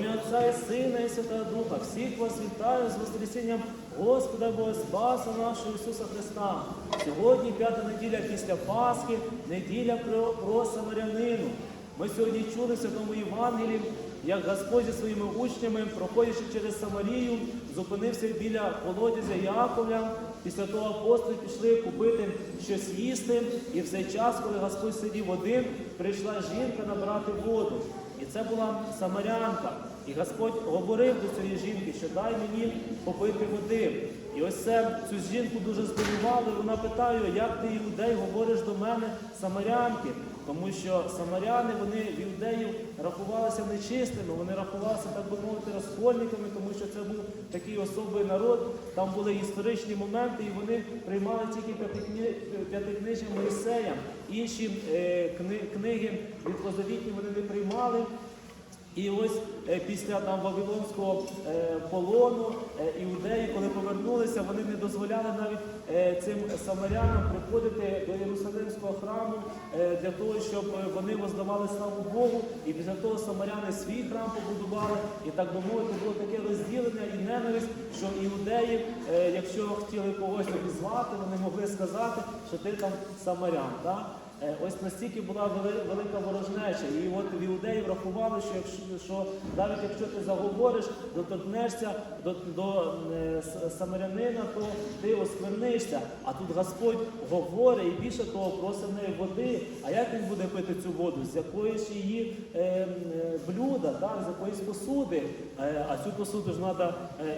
ім'я Отця і Сина, і Святого Духа, всіх вас вітаю з Воскресінням Господа Бога Спаса нашого Ісуса Христа. Сьогодні п'ята неділя після Пасхи, неділя про, Самарянину. Ми сьогодні чули в Святому Євангелії, як Господь зі своїми учнями, проходячи через Самарію, зупинився біля колодязя Яковля. Після того апостоли пішли купити щось їсти, і в цей час, коли Господь сидів один, прийшла жінка набрати воду. Це була самарянка. І Господь говорив до цієї жінки, що дай мені попити води. І ось це цю жінку дуже здивувало. і Вона питає, як ти іудей говориш до мене самарянки? Тому що самаряни вони в іудеїв рахувалися нечистими, вони рахувалися, так би мовити, розкольниками, тому що це був такий особий народ. Там були історичні моменти, і вони приймали тільки п'ятикнижя Моїсея. Інші е, кни- книги відкозавітні вони не приймали. І ось е, після там Вавилонського е, полону е, іудеї, коли повернулися, вони не дозволяли навіть цим самарянам приходити до Єрусалимського храму для того, щоб вони воздавали славу Богу. І після того самаряни свій храм побудували. І так би мовити, було таке розділення і ненависть, що іудеї, якщо хотіли когось обізвати, вони могли сказати, що ти там самарян. Так? Е, Ось настільки була велика ворожнеча. І от в іудеї врахували, що якщо що навіть якщо ти заговориш, доторкнешся до, до е, самарянина, то ти осквернишся. А тут Господь говорить і більше того просить неї води. А як він буде пити цю воду? З якоїсь її е, е, блюда, так, з якоїсь посуди. А цю посуду ж треба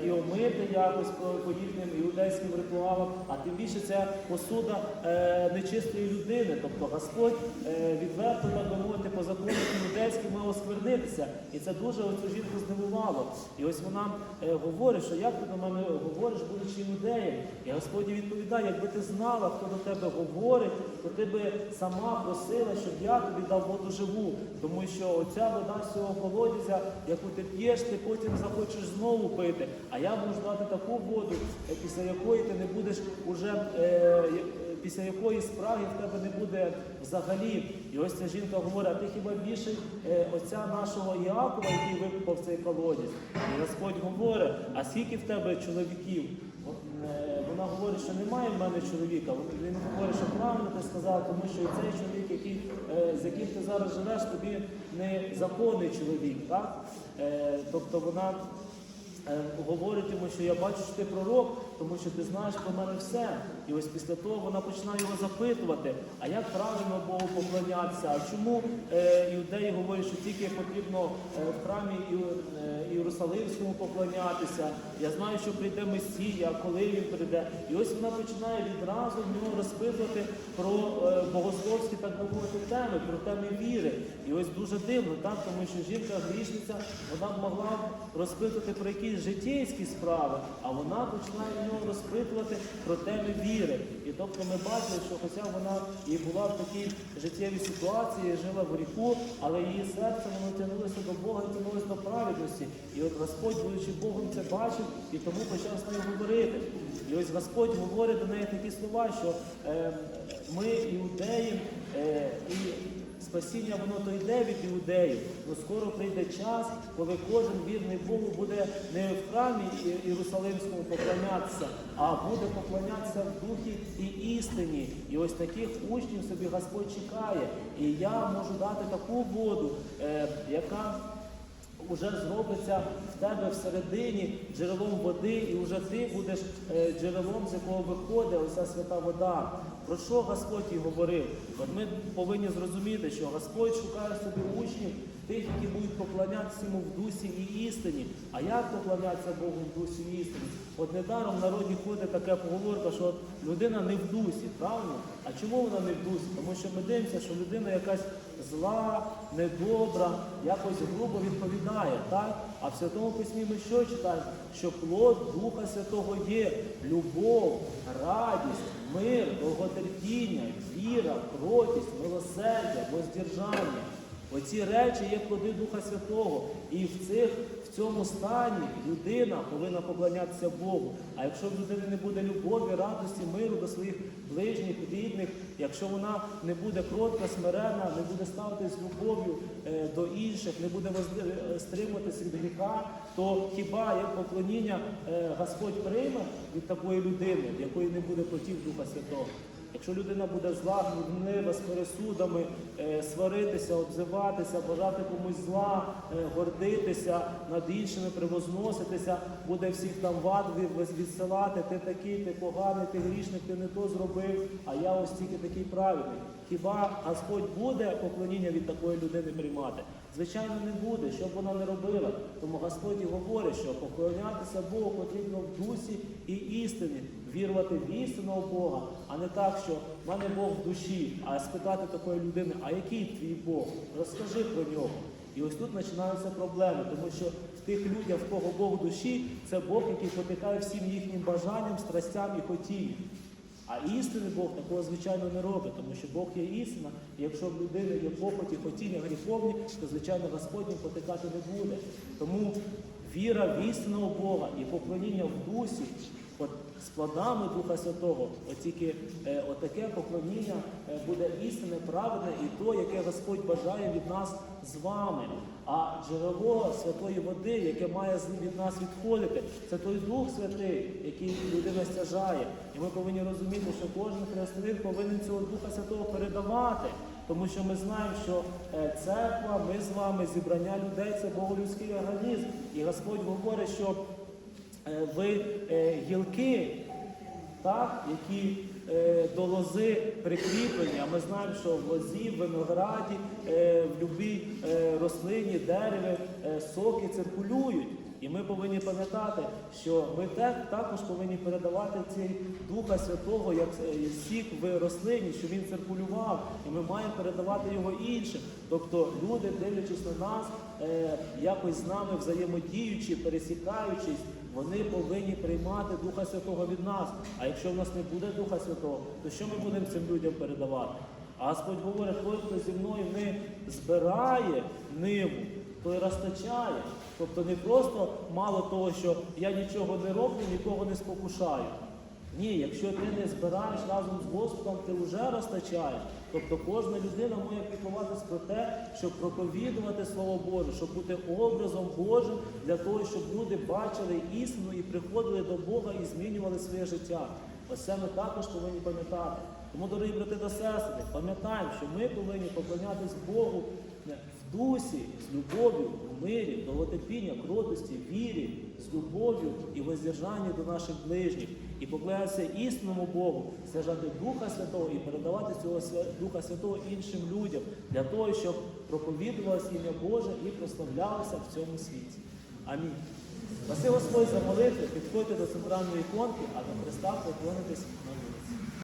і омити якось по, по їхнім іудейським ритуалам, а тим більше ця посуда е, нечистої людини. Тобто Господь е, відверто так би мовити по закону іудейським мав осквернитися. І це дуже оцю жінку здивувало. І ось вона е, говорить, що як ти до мене говориш, будучи іудеєм. І Господь відповідає, якби ти знала, хто до тебе говорить, то ти би сама просила, щоб я тобі дав воду живу. Тому що оця вода з цього колодязя, яку ти п'єш, ти потім захочеш знову пити. А я можу дати таку воду, після якої ти не будеш уже. Е, е, Після якої спраги в тебе не буде взагалі. І ось ця жінка говорить, а ти хіба більше е, отця нашого Іакова, який викупав цей колодязь? І Господь говорить, а скільки в тебе чоловіків? Е, Вона говорить, що немає в мене чоловіка. Він- говорить, що правильно ти сказала, тому що цей чоловік, який, е, з яким ти зараз живеш, тобі не законний чоловік. Так? Тобто вона говорить йому, що я бачу, що ти пророк, тому що ти знаєш про мене все. І ось після того вона починає його запитувати, а як правильно Богу поклонятися? А чому е, іудеї говорять, що тільки потрібно е, в храмі е, Єрусалимському поклонятися? Я знаю, що прийде Месія, коли він прийде. І ось вона починає відразу в нього розпитувати про е, богословські, так би теми, про теми віри. І ось дуже дивно, так, тому що жінка грішниця, вона б могла розпитувати про якісь житейські справи, а вона починає в нього розпитувати про теми віри. І тобто ми бачили, що хоча вона і була в такій життєвій ситуації, жила в гріху, але її серце воно тягнулося до Бога і тягнулося до праведності. І от Господь, будучи Богом, це бачив і тому почав з нею говорити. І ось Господь говорить до неї такі слова, що е, ми іудеї е, і Спасіння воно то йде від іудеїв, але скоро прийде час, коли кожен вірний Богу буде не в храмі Єрусалимському поклонятися, а буде поклонятися в духі і істині. І ось таких учнів собі Господь чекає. І я можу дати таку воду, е, яка Уже зробиться в тебе всередині джерелом води, і вже ти будеш е, джерелом, з якого виходить оця свята вода. Про що Господь і говорив? От ми повинні зрозуміти, що Господь шукає собі учнів, тих, які будуть поклонятися йому в дусі і істині. А як поклонятися Богу в дусі і істині? От недаром в народі ходить така поговорка, що людина не в дусі, правильно? А чому вона не в дусі? Тому що ми дивимося, що людина якась зла, недобра, якось грубо відповідає. Так? А в Святому Письмі ми що читаємо? Що плод Духа Святого є любов, радість, мир, довготерпіння, віра, кротість, милосердя, воздержання. Оці речі є плоди Духа Святого. І в цих в цьому стані людина повинна поклонятися Богу. А якщо в людини не буде любові, радості, миру до своїх ближніх, рідних, якщо вона не буде кротка, смирена, не буде ставитись любов'ю е, до інших, не буде е, стримуватись від гріха, то хіба як поклоніння е, Господь прийме від такої людини, в якої не буде плотів Духа Святого? Якщо людина буде зла, гнівнива, з пересудами, е, сваритися, обзиватися, бажати комусь зла, е, гордитися, над іншими превозноситися, буде всіх там в відсилати, ти такий, ти поганий, ти грішник, ти не то зробив, а я ось тільки такий праведний. Хіба Господь буде поклоніння від такої людини приймати? Звичайно, не буде, що б вона не робила. Тому Господь говорить, що поклонятися Богу потрібно в дусі і істині, вірувати в істинного Бога, а не так, що в мене Бог в душі, а спитати такої людини, а який твій Бог? Розкажи про нього. І ось тут починаються проблеми, тому що в тих людях, в кого Бог в душі, це Бог, який потикає всім їхнім бажанням, страстям і хотінням. А істинний Бог такого, звичайно, не робить, тому що Бог є істина, і якщо в людини є похоті, хотіння гріховні, то, звичайно, Господь потикати не буде. Тому віра в істинного Бога і поклоніння в дусі, з плодами Духа Святого, от е, отаке поклоніння е, буде істинне, праведне і то, яке Господь бажає від нас з вами. А джерело святої води, яке має від нас відходити, це той Дух Святий, який людина стяжає. І ми повинні розуміти, що кожен християнин повинен цього Духа Святого передавати. Тому що ми знаємо, що е, церква, ми з вами, зібрання людей це боголюдський організм. І Господь говорить, що ви е, гілки, так, які е, до лози прикріплені, а ми знаємо, що в лозі, в винограді, е, в любій е, рослині, дереві е, соки циркулюють. І ми повинні пам'ятати, що ми також повинні передавати цей Духа Святого, як е, сік в рослині, щоб він циркулював, і ми маємо передавати його іншим. Тобто люди, дивлячись на нас, е, якось з нами взаємодіючи, пересікаючись, вони повинні приймати Духа Святого від нас. А якщо в нас не буде Духа Святого, то що ми будемо цим людям передавати? А Господь говорить, той, хто зі мною не збирає ниву, той розтачає. Тобто не просто мало того, що я нічого не роблю, нікого не спокушаю. Ні, якщо ти не збираєш разом з Господом, ти вже розтачаєш. Тобто кожна людина має піклуватись про те, щоб проповідувати Слово Боже, щоб бути образом Божим для того, щоб люди бачили істину і приходили до Бога і змінювали своє життя. Ось це ми також повинні пам'ятати. Тому, дорогі брати та сестри, пам'ятаємо, що ми повинні поклонятись Богу в дусі, з любов'ю, в мирі, довготерпіння, кротості, вірі, з любов'ю і воздержанні до наших ближніх. І поклятися істинному Богу, стяжати Духа Святого і передавати цього Духа Святого іншим людям для того, щоб проповідувалося ім'я Боже і прославлялося в цьому світі. Амінь. Спаси Господь за молитви, підходьте до центральної іконки, а до Христа поклонитись на.